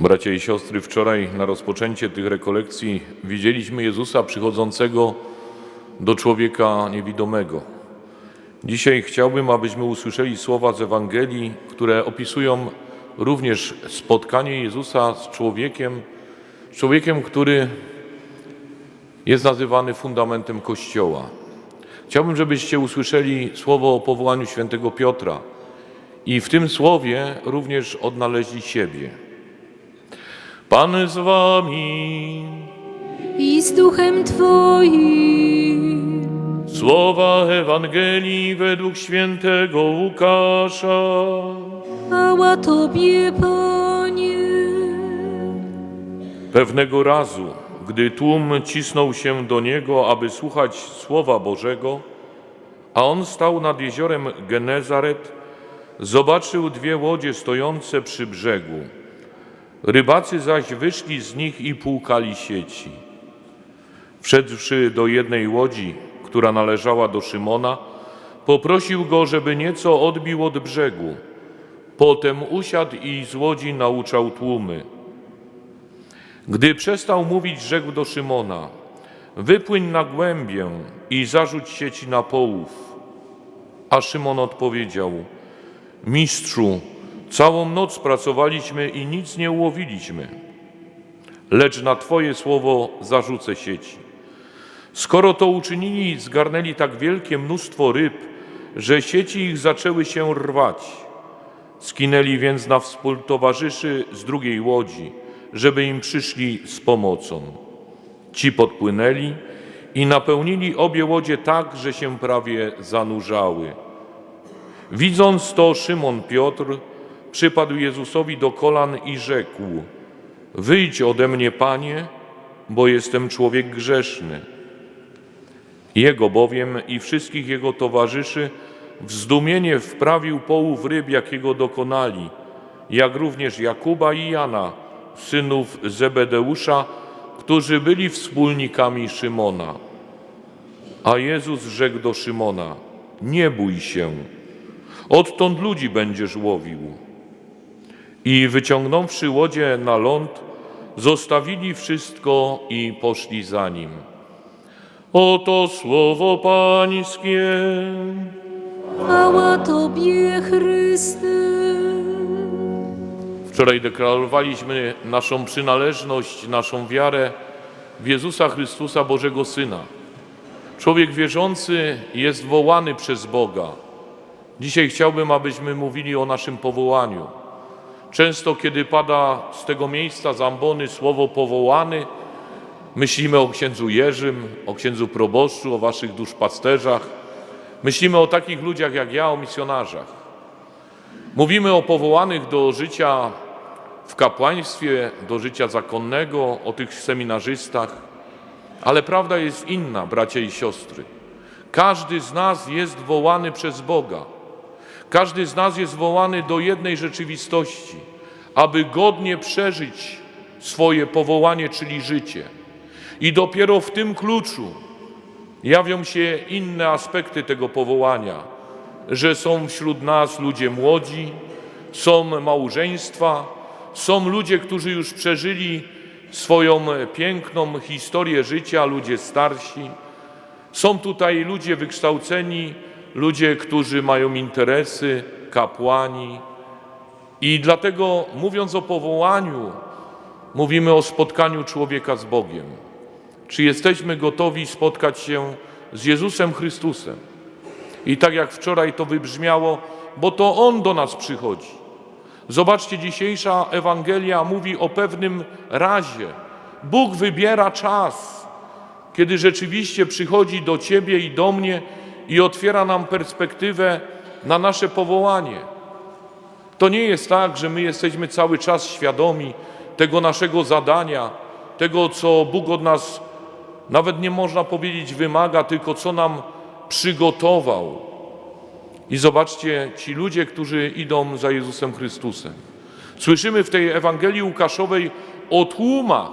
Bracia i siostry, wczoraj na rozpoczęcie tych rekolekcji widzieliśmy Jezusa przychodzącego do człowieka niewidomego. Dzisiaj chciałbym, abyśmy usłyszeli słowa z Ewangelii, które opisują również spotkanie Jezusa z człowiekiem, człowiekiem, który jest nazywany fundamentem Kościoła. Chciałbym, żebyście usłyszeli słowo o powołaniu świętego Piotra i w tym słowie również odnaleźli siebie. Pan z wami, i z duchem Twoim. słowa Ewangelii według świętego Łukasza. Chwała Tobie, Panie. Pewnego razu, gdy tłum cisnął się do niego, aby słuchać słowa Bożego, a on stał nad jeziorem Genezaret, zobaczył dwie łodzie stojące przy brzegu. Rybacy zaś wyszli z nich i płukali sieci. Wszedłszy do jednej łodzi, która należała do Szymona, poprosił go, żeby nieco odbił od brzegu. Potem usiadł i z łodzi nauczał tłumy. Gdy przestał mówić, rzekł do Szymona: Wypłyń na głębię i zarzuć sieci na połów. A Szymon odpowiedział: Mistrzu, całą noc pracowaliśmy i nic nie ułowiliśmy, lecz na Twoje słowo zarzucę sieci. Skoro to uczynili, zgarnęli tak wielkie mnóstwo ryb, że sieci ich zaczęły się rwać. Skinęli więc na współtowarzyszy z drugiej łodzi, żeby im przyszli z pomocą. Ci podpłynęli i napełnili obie łodzie tak, że się prawie zanurzały. Widząc to, Szymon Piotr przypadł Jezusowi do kolan i rzekł: Wyjdź ode mnie, panie, bo jestem człowiek grzeszny. Jego bowiem i wszystkich jego towarzyszy w zdumienie wprawił połów ryb, jakiego dokonali, jak również Jakuba i Jana, synów Zebedeusza, którzy byli wspólnikami Szymona. A Jezus rzekł do Szymona: Nie bój się, odtąd ludzi będziesz łowił. I wyciągnąwszy łodzie na ląd, zostawili wszystko i poszli za nim. Oto słowo Pańskie. Chwała Tobie, Chryste. Wczoraj deklarowaliśmy naszą przynależność, naszą wiarę w Jezusa Chrystusa, Bożego Syna. Człowiek wierzący jest wołany przez Boga. Dzisiaj chciałbym, abyśmy mówili o naszym powołaniu. Często, kiedy pada z tego miejsca z ambony słowo powołany, myślimy o księdzu Jerzym, o księdzu proboszczu, o waszych duszpasterzach. Myślimy o takich ludziach jak ja, o misjonarzach. Mówimy o powołanych do życia w kapłaństwie, do życia zakonnego, o tych seminarzystach, ale prawda jest inna, bracia i siostry. Każdy z nas jest wołany przez Boga. Każdy z nas jest wołany do jednej rzeczywistości, aby godnie przeżyć swoje powołanie, czyli życie. I dopiero w tym kluczu jawią się inne aspekty tego powołania, że są wśród nas ludzie młodzi, są małżeństwa, są ludzie, którzy już przeżyli swoją piękną historię życia, ludzie starsi. Są tutaj ludzie wykształceni, ludzie, którzy mają interesy, kapłani. I dlatego, mówiąc o powołaniu, mówimy o spotkaniu człowieka z Bogiem. Czy jesteśmy gotowi spotkać się z Jezusem Chrystusem? I tak jak wczoraj to wybrzmiało, bo to On do nas przychodzi. Zobaczcie, dzisiejsza Ewangelia mówi o pewnym razie. Bóg wybiera czas, kiedy rzeczywiście przychodzi do Ciebie i do mnie i otwiera nam perspektywę na nasze powołanie. To nie jest tak, że my jesteśmy cały czas świadomi tego naszego zadania, tego, co Bóg od nas nawet nie można powiedzieć wymaga, tylko co nam przygotował. I zobaczcie, ci ludzie, którzy idą za Jezusem Chrystusem. Słyszymy w tej Ewangelii Łukaszowej o tłumach.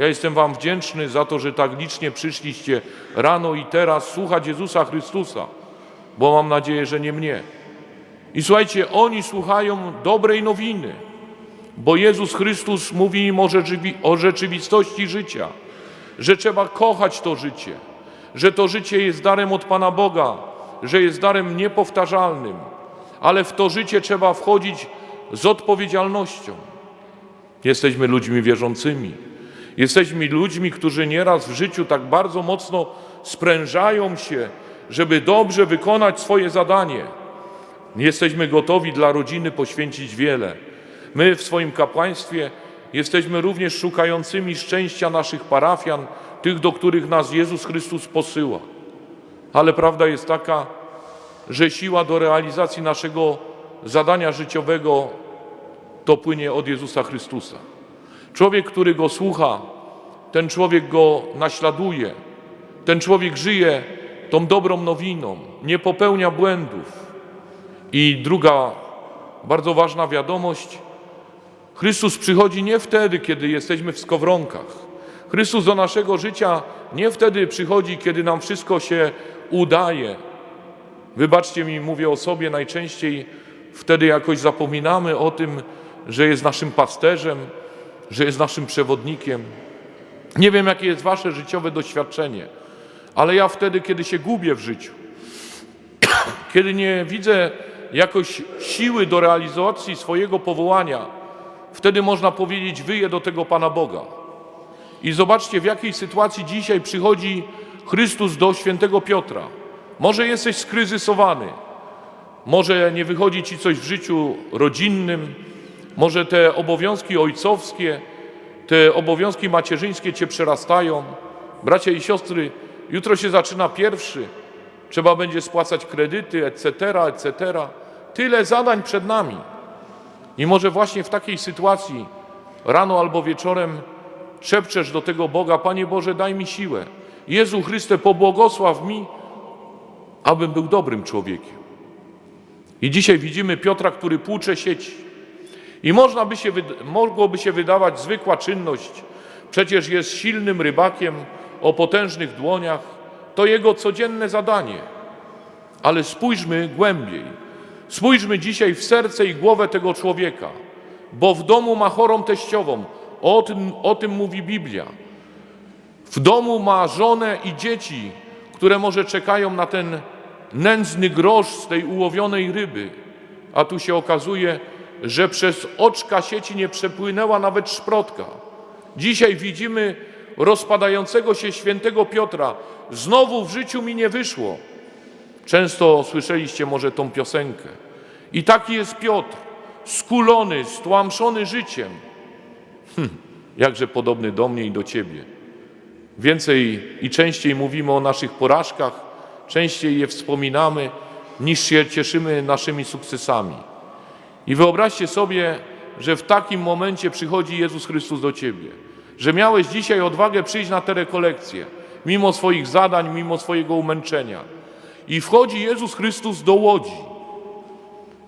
Ja jestem Wam wdzięczny za to, że tak licznie przyszliście rano i teraz słuchać Jezusa Chrystusa, bo mam nadzieję, że nie mnie. I słuchajcie, oni słuchają dobrej nowiny, bo Jezus Chrystus mówi im o, rzeczywi- o rzeczywistości życia, że trzeba kochać to życie, że to życie jest darem od Pana Boga, że jest darem niepowtarzalnym, ale w to życie trzeba wchodzić z odpowiedzialnością. Jesteśmy ludźmi wierzącymi. Jesteśmy ludźmi, którzy nieraz w życiu tak bardzo mocno sprężają się, żeby dobrze wykonać swoje zadanie. Jesteśmy gotowi dla rodziny poświęcić wiele. My w swoim kapłaństwie jesteśmy również szukającymi szczęścia naszych parafian, tych, do których nas Jezus Chrystus posyła. Ale prawda jest taka, że siła do realizacji naszego zadania życiowego to płynie od Jezusa Chrystusa. Człowiek, który go słucha, ten człowiek go naśladuje, ten człowiek żyje tą dobrą nowiną, nie popełnia błędów. I druga bardzo ważna wiadomość: Chrystus przychodzi nie wtedy, kiedy jesteśmy w skowronkach. Chrystus do naszego życia nie wtedy przychodzi, kiedy nam wszystko się udaje. Wybaczcie mi, mówię o sobie najczęściej, wtedy jakoś zapominamy o tym, że jest naszym pasterzem, że jest naszym przewodnikiem. Nie wiem, jakie jest Wasze życiowe doświadczenie, ale ja wtedy, kiedy się gubię w życiu, kiedy nie widzę jakoś siły do realizacji swojego powołania, wtedy można powiedzieć, wyję do tego Pana Boga. I zobaczcie, w jakiej sytuacji dzisiaj przychodzi Chrystus do świętego Piotra. Może jesteś skryzysowany, może nie wychodzi ci coś w życiu rodzinnym, może te obowiązki ojcowskie, te obowiązki macierzyńskie cię przerastają. Bracia i siostry, jutro się zaczyna pierwszy, trzeba będzie spłacać kredyty, etc., etc. Tyle zadań przed nami. I może właśnie w takiej sytuacji rano albo wieczorem szepczesz do tego Boga, Panie Boże, daj mi siłę. Jezu Chryste, pobłogosław mi, abym był dobrym człowiekiem. I dzisiaj widzimy Piotra, który płucze sieci. I można by się, mogłoby się wydawać zwykła czynność. Przecież jest silnym rybakiem o potężnych dłoniach. To jego codzienne zadanie. Ale spójrzmy głębiej. Spójrzmy dzisiaj w serce i głowę tego człowieka, bo w domu ma chorą teściową. O tym, o tym mówi Biblia. W domu ma żonę i dzieci, które może czekają na ten nędzny grosz z tej ułowionej ryby. A tu się okazuje, że przez oczka sieci nie przepłynęła nawet szprotka. Dzisiaj widzimy rozpadającego się świętego Piotra. Znowu w życiu mi nie wyszło. Często słyszeliście może tą piosenkę. I taki jest Piotr, skulony, stłamszony życiem. Hm, jakże podobny do mnie i do ciebie. Więcej i częściej mówimy o naszych porażkach, częściej je wspominamy, niż się cieszymy naszymi sukcesami. I wyobraźcie sobie, że w takim momencie przychodzi Jezus Chrystus do ciebie, że miałeś dzisiaj odwagę przyjść na te rekolekcje, mimo swoich zadań, mimo swojego umęczenia. I wchodzi Jezus Chrystus do łodzi.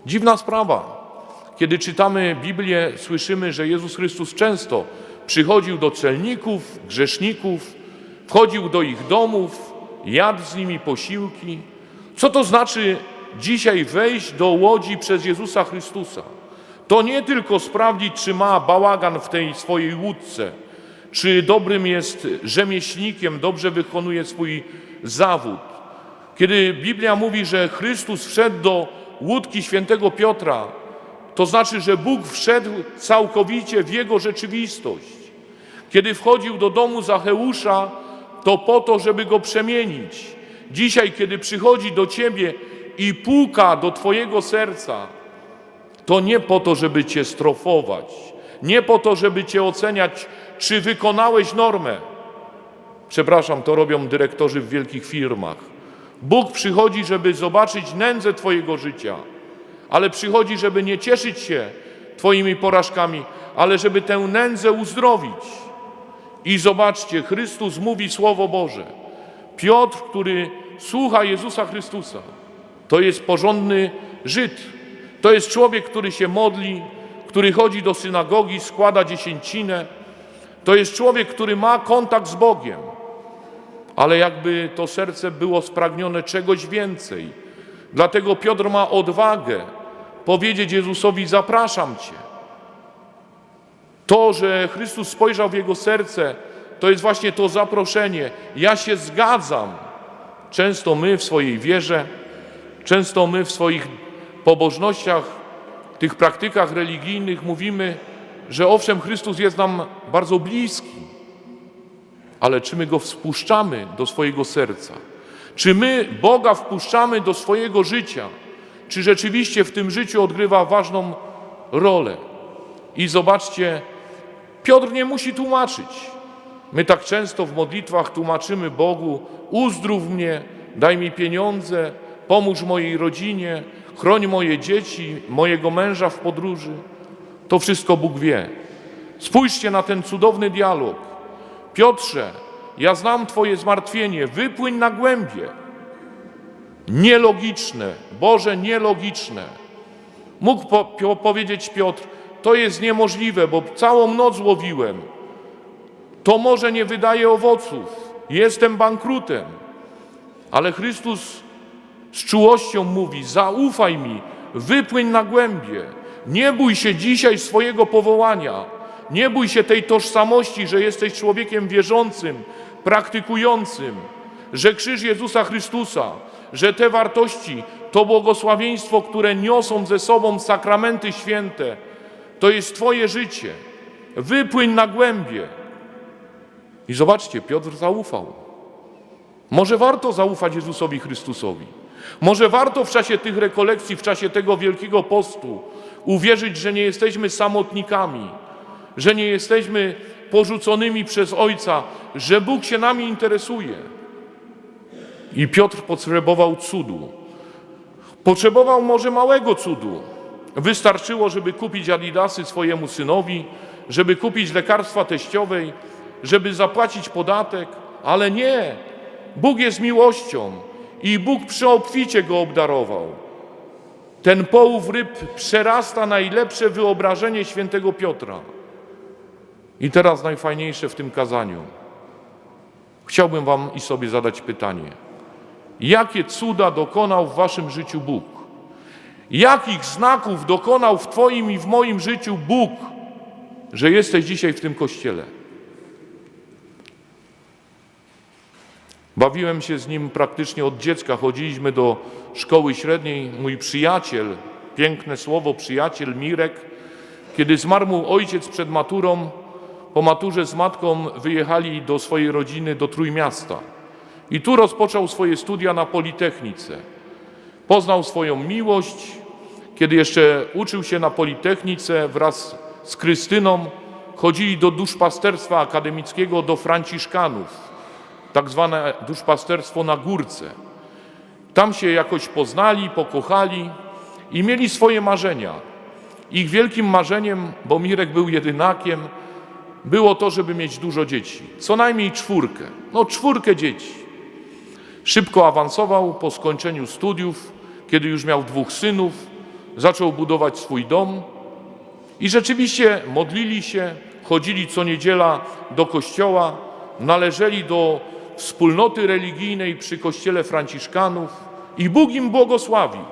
Dziwna sprawa. Kiedy czytamy Biblię, słyszymy, że Jezus Chrystus często przychodził do celników, grzeszników, wchodził do ich domów, jadł z nimi posiłki. Co to znaczy dzisiaj wejść do łodzi przez Jezusa Chrystusa? To nie tylko sprawdzić, czy ma bałagan w tej swojej łódce, czy dobrym jest rzemieślnikiem, dobrze wykonuje swój zawód. Kiedy Biblia mówi, że Chrystus wszedł do łódki świętego Piotra, to znaczy, że Bóg wszedł całkowicie w jego rzeczywistość. Kiedy wchodził do domu Zacheusza, to po to, żeby go przemienić. Dzisiaj, kiedy przychodzi do ciebie i puka do twojego serca, to nie po to, żeby cię strofować, nie po to, żeby cię oceniać, czy wykonałeś normę. Przepraszam, to robią dyrektorzy w wielkich firmach. Bóg przychodzi, żeby zobaczyć nędzę Twojego życia, ale przychodzi, żeby nie cieszyć się Twoimi porażkami, ale żeby tę nędzę uzdrowić. I zobaczcie, Chrystus mówi Słowo Boże. Piotr, który słucha Jezusa Chrystusa, to jest porządny Żyd. To jest człowiek, który się modli, który chodzi do synagogi, składa dziesięcinę. To jest człowiek, który ma kontakt z Bogiem ale jakby to serce było spragnione czegoś więcej. Dlatego Piotr ma odwagę powiedzieć Jezusowi: Zapraszam Cię. To, że Chrystus spojrzał w jego serce, to jest właśnie to zaproszenie. Ja się zgadzam. Często my w swojej wierze, często my w swoich pobożnościach, tych praktykach religijnych mówimy, że owszem, Chrystus jest nam bardzo bliski, ale czy my go wpuszczamy do swojego serca? Czy my Boga wpuszczamy do swojego życia? Czy rzeczywiście w tym życiu odgrywa ważną rolę? I zobaczcie, Piotr nie musi tłumaczyć. My tak często w modlitwach tłumaczymy Bogu: uzdrów mnie, daj mi pieniądze, pomóż mojej rodzinie, chroń moje dzieci, mojego męża w podróży. To wszystko Bóg wie. Spójrzcie na ten cudowny dialog. Piotrze, ja znam Twoje zmartwienie, wypłyń na głębie. Nielogiczne, Boże, nielogiczne. Mógł po, po, powiedzieć Piotr, to jest niemożliwe, bo całą noc łowiłem. To może nie wydaje owoców. Jestem bankrutem. Ale Chrystus z czułością mówi: Zaufaj mi, wypłyń na głębie. Nie bój się dzisiaj swojego powołania. Nie bój się tej tożsamości, że jesteś człowiekiem wierzącym, praktykującym, że krzyż Jezusa Chrystusa, że te wartości, to błogosławieństwo, które niosą ze sobą sakramenty święte, to jest Twoje życie. Wypłyń na głębie. I zobaczcie, Piotr zaufał. Może warto zaufać Jezusowi Chrystusowi. Może warto w czasie tych rekolekcji, w czasie tego wielkiego postu uwierzyć, że nie jesteśmy samotnikami, że nie jesteśmy porzuconymi przez Ojca, że Bóg się nami interesuje. I Piotr potrzebował cudu. Potrzebował może małego cudu. Wystarczyło, żeby kupić adidasy swojemu synowi, żeby kupić lekarstwa teściowej, żeby zapłacić podatek, ale nie. Bóg jest miłością i Bóg przeobficie go obdarował. Ten połów ryb przerasta najlepsze wyobrażenie świętego Piotra. I teraz najfajniejsze w tym kazaniu. Chciałbym Wam i sobie zadać pytanie. Jakie cuda dokonał w Waszym życiu Bóg? Jakich znaków dokonał w Twoim i w moim życiu Bóg, że jesteś dzisiaj w tym kościele? Bawiłem się z nim praktycznie od dziecka. Chodziliśmy do szkoły średniej. Mój przyjaciel, piękne słowo przyjaciel Mirek, kiedy zmarł mu ojciec przed maturą, po maturze z matką wyjechali do swojej rodziny do Trójmiasta. I tu rozpoczął swoje studia na Politechnice. Poznał swoją miłość, kiedy jeszcze uczył się na Politechnice wraz z Krystyną, chodzili do duszpasterstwa akademickiego do Franciszkanów tak zwane duszpasterstwo na górce. Tam się jakoś poznali, pokochali i mieli swoje marzenia. Ich wielkim marzeniem, bo Mirek był jedynakiem, było to, żeby mieć dużo dzieci. Co najmniej czwórkę. No, czwórkę dzieci. Szybko awansował po skończeniu studiów, kiedy już miał dwóch synów, zaczął budować swój dom i rzeczywiście modlili się, chodzili co niedziela do kościoła, należeli do wspólnoty religijnej przy kościele Franciszkanów i Bóg im błogosławił.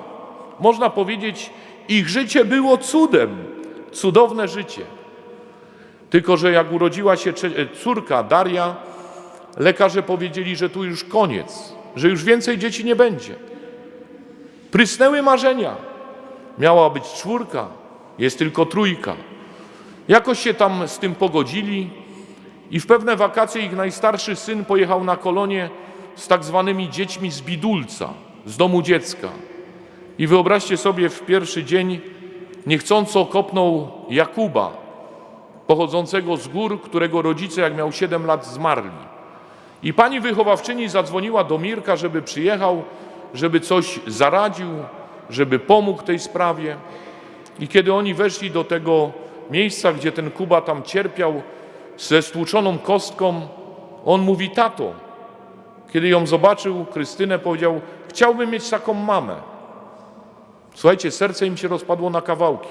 Można powiedzieć, ich życie było cudem, cudowne życie. Tylko, że jak urodziła się cze- córka Daria, lekarze powiedzieli, że tu już koniec, że już więcej dzieci nie będzie. Prysnęły marzenia. Miała być czwórka, jest tylko trójka. Jakoś się tam z tym pogodzili i w pewne wakacje ich najstarszy syn pojechał na kolonie z tak zwanymi dziećmi z Bidulca, z domu dziecka. I wyobraźcie sobie, w pierwszy dzień niechcąco kopnął Jakuba, pochodzącego z gór, którego rodzice, jak miał 7 lat, zmarli. I pani wychowawczyni zadzwoniła do Mirka, żeby przyjechał, żeby coś zaradził, żeby pomógł tej sprawie. I kiedy oni weszli do tego miejsca, gdzie ten Kuba tam cierpiał ze stłuczoną kostką, on mówi: Tato. Kiedy ją zobaczył, Krystynę powiedział: Chciałbym mieć taką mamę. Słuchajcie, serce im się rozpadło na kawałki.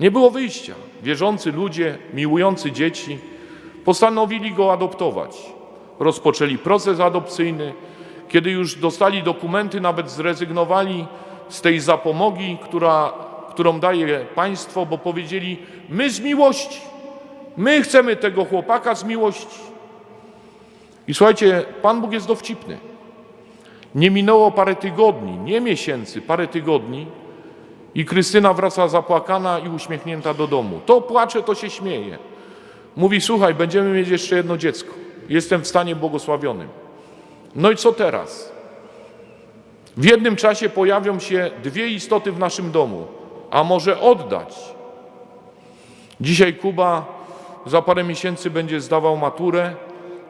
Nie było wyjścia. Wierzący ludzie, miłujący dzieci, postanowili go adoptować. Rozpoczęli proces adopcyjny. Kiedy już dostali dokumenty, nawet zrezygnowali z tej zapomogi, która, którą daje państwo, bo powiedzieli: My z miłości, My chcemy tego chłopaka z miłości. I słuchajcie, Pan Bóg jest dowcipny. Nie minęło parę tygodni, nie miesięcy, parę tygodni i Krystyna wraca zapłakana i uśmiechnięta do domu. To płacze, to się śmieje. Mówi, słuchaj, będziemy mieć jeszcze jedno dziecko. Jestem w stanie błogosławionym. No i co teraz? W jednym czasie pojawią się dwie istoty w naszym domu, a może oddać. Dzisiaj Kuba za parę miesięcy będzie zdawał maturę.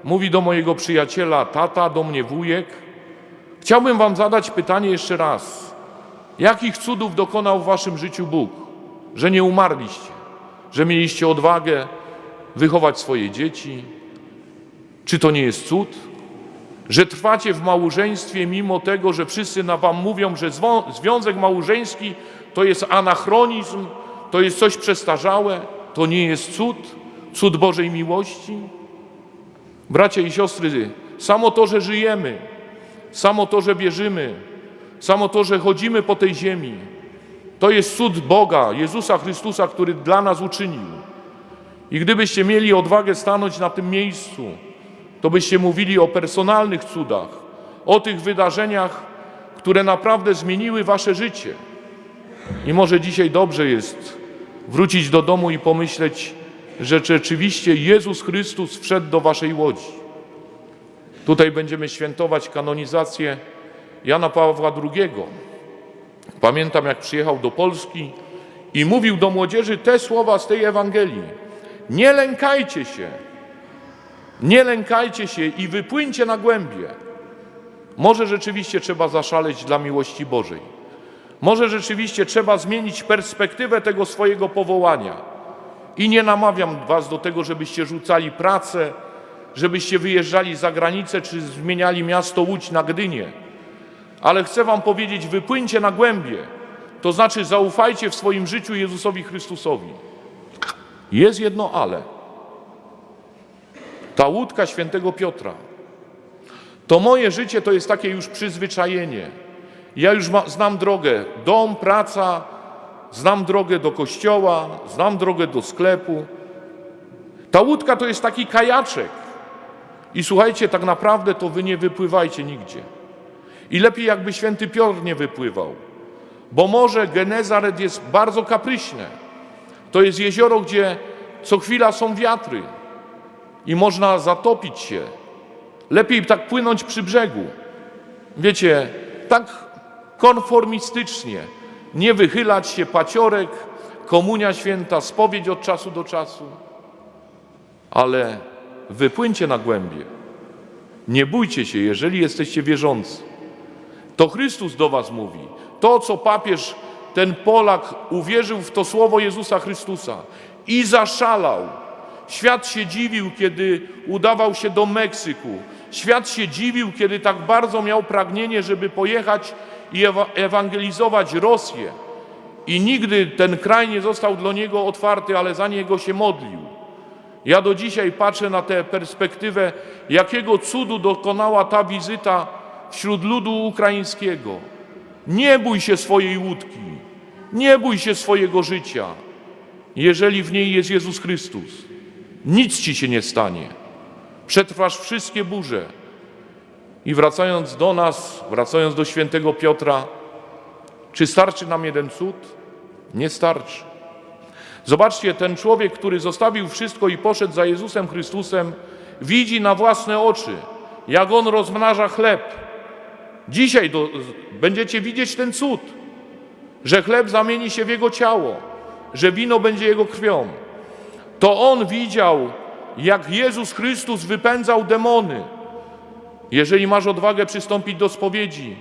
Mówi do mojego przyjaciela tata, do mnie wujek. Chciałbym Wam zadać pytanie jeszcze raz. Jakich cudów dokonał w Waszym życiu Bóg, że nie umarliście, że mieliście odwagę wychować swoje dzieci? Czy to nie jest cud? Że trwacie w małżeństwie mimo tego, że wszyscy na Wam mówią, że związek małżeński to jest anachronizm, to jest coś przestarzałe, to nie jest cud, cud Bożej miłości? Bracia i siostry, samo to, że żyjemy, samo to, że wierzymy, samo to, że chodzimy po tej ziemi, to jest cud Boga, Jezusa Chrystusa, który dla nas uczynił. I gdybyście mieli odwagę stanąć na tym miejscu, to byście mówili o personalnych cudach, o tych wydarzeniach, które naprawdę zmieniły wasze życie. I może dzisiaj dobrze jest wrócić do domu i pomyśleć, że rzeczywiście Jezus Chrystus wszedł do waszej łodzi. Tutaj będziemy świętować kanonizację Jana Pawła II. Pamiętam, jak przyjechał do Polski i mówił do młodzieży te słowa z tej Ewangelii. Nie lękajcie się, nie lękajcie się i wypłyńcie na głębie. Może rzeczywiście trzeba zaszaleć dla miłości Bożej. Może rzeczywiście trzeba zmienić perspektywę tego swojego powołania. I nie namawiam Was do tego, żebyście rzucali pracę, żebyście wyjeżdżali za granicę czy zmieniali miasto Łódź na Gdynię. Ale chcę Wam powiedzieć, wypłyńcie na głębie. To znaczy zaufajcie w swoim życiu Jezusowi Chrystusowi. Jest jedno ale. Ta łódka świętego Piotra. To moje życie to jest takie już przyzwyczajenie. Ja już ma, znam drogę, dom, praca, znam drogę do kościoła, znam drogę do sklepu. Ta łódka to jest taki kajaczek. I słuchajcie, tak naprawdę to wy nie wypływajcie nigdzie. I lepiej jakby święty Piotr nie wypływał. Bo morze Genezaret jest bardzo kapryśne. To jest jezioro, gdzie co chwila są wiatry i można zatopić się. Lepiej tak płynąć przy brzegu. Wiecie, tak konformistycznie, nie wychylać się, paciorek, komunia święta, spowiedź od czasu do czasu. Ale wypłyńcie na głębie. Nie bójcie się, jeżeli jesteście wierzący. To Chrystus do was mówi. To, co papież, ten Polak, uwierzył w to słowo Jezusa Chrystusa i zaszalał. Świat się dziwił, kiedy udawał się do Meksyku. Świat się dziwił, kiedy tak bardzo miał pragnienie, żeby pojechać i ewa- ewangelizować Rosję. I nigdy ten kraj nie został dla niego otwarty, ale za niego się modlił. Ja do dzisiaj patrzę na tę perspektywę, jakiego cudu dokonała ta wizyta wśród ludu ukraińskiego. Nie bój się swojej łódki, nie bój się swojego życia, jeżeli w niej jest Jezus Chrystus. Nic ci się nie stanie. Przetrwasz wszystkie burze. I wracając do nas, wracając do świętego Piotra, czy starczy nam jeden cud? Nie starczy. Zobaczcie, ten człowiek, który zostawił wszystko i poszedł za Jezusem Chrystusem, widzi na własne oczy, jak on rozmnaża chleb. Dzisiaj do, będziecie widzieć ten cud, że chleb zamieni się w jego ciało, że wino będzie jego krwią. To on widział, jak Jezus Chrystus wypędzał demony. Jeżeli masz odwagę przystąpić do spowiedzi,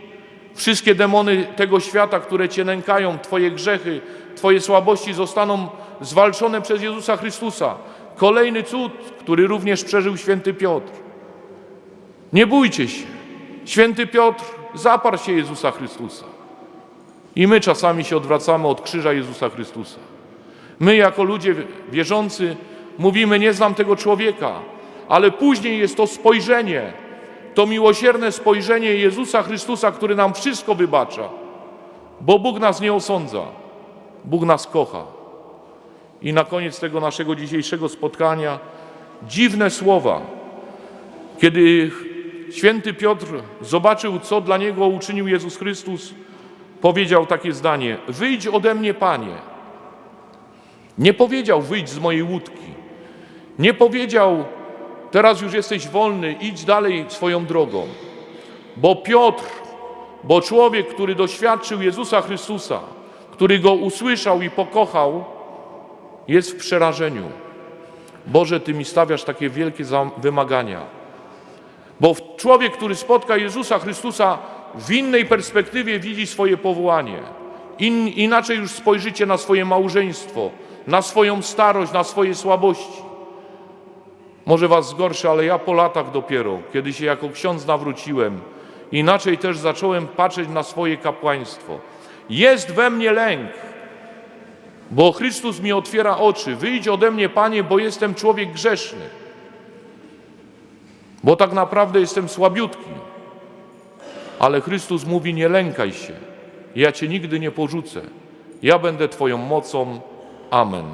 wszystkie demony tego świata, które cię nękają, twoje grzechy, twoje słabości zostaną zwalczone przez Jezusa Chrystusa. Kolejny cud, który również przeżył święty Piotr. Nie bójcie się. Święty Piotr zaparł się Jezusa Chrystusa. I my czasami się odwracamy od krzyża Jezusa Chrystusa. My, jako ludzie wierzący, mówimy: Nie znam tego człowieka, ale później jest to spojrzenie, to miłosierne spojrzenie Jezusa Chrystusa, który nam wszystko wybacza, bo Bóg nas nie osądza, Bóg nas kocha. I na koniec tego naszego dzisiejszego spotkania dziwne słowa. Kiedy święty Piotr zobaczył, co dla niego uczynił Jezus Chrystus, powiedział takie zdanie: Wyjdź ode mnie, Panie. Nie powiedział: Wyjdź z mojej łódki. Nie powiedział: Teraz już jesteś wolny, idź dalej swoją drogą. Bo Piotr, bo człowiek, który doświadczył Jezusa Chrystusa, który go usłyszał i pokochał, jest w przerażeniu. Boże, Ty mi stawiasz takie wielkie wymagania. Bo człowiek, który spotka Jezusa Chrystusa, w innej perspektywie widzi swoje powołanie. In, inaczej już spojrzycie na swoje małżeństwo, na swoją starość, na swoje słabości. Może was zgorszy, ale ja po latach dopiero, kiedy się jako ksiądz nawróciłem, inaczej też zacząłem patrzeć na swoje kapłaństwo. Jest we mnie lęk, bo Chrystus mi otwiera oczy. Wyjdź ode mnie, Panie, bo jestem człowiek grzeszny. Bo tak naprawdę jestem słabiutki. Ale Chrystus mówi: Nie lękaj się, ja cię nigdy nie porzucę. Ja będę Twoją mocą. Amen.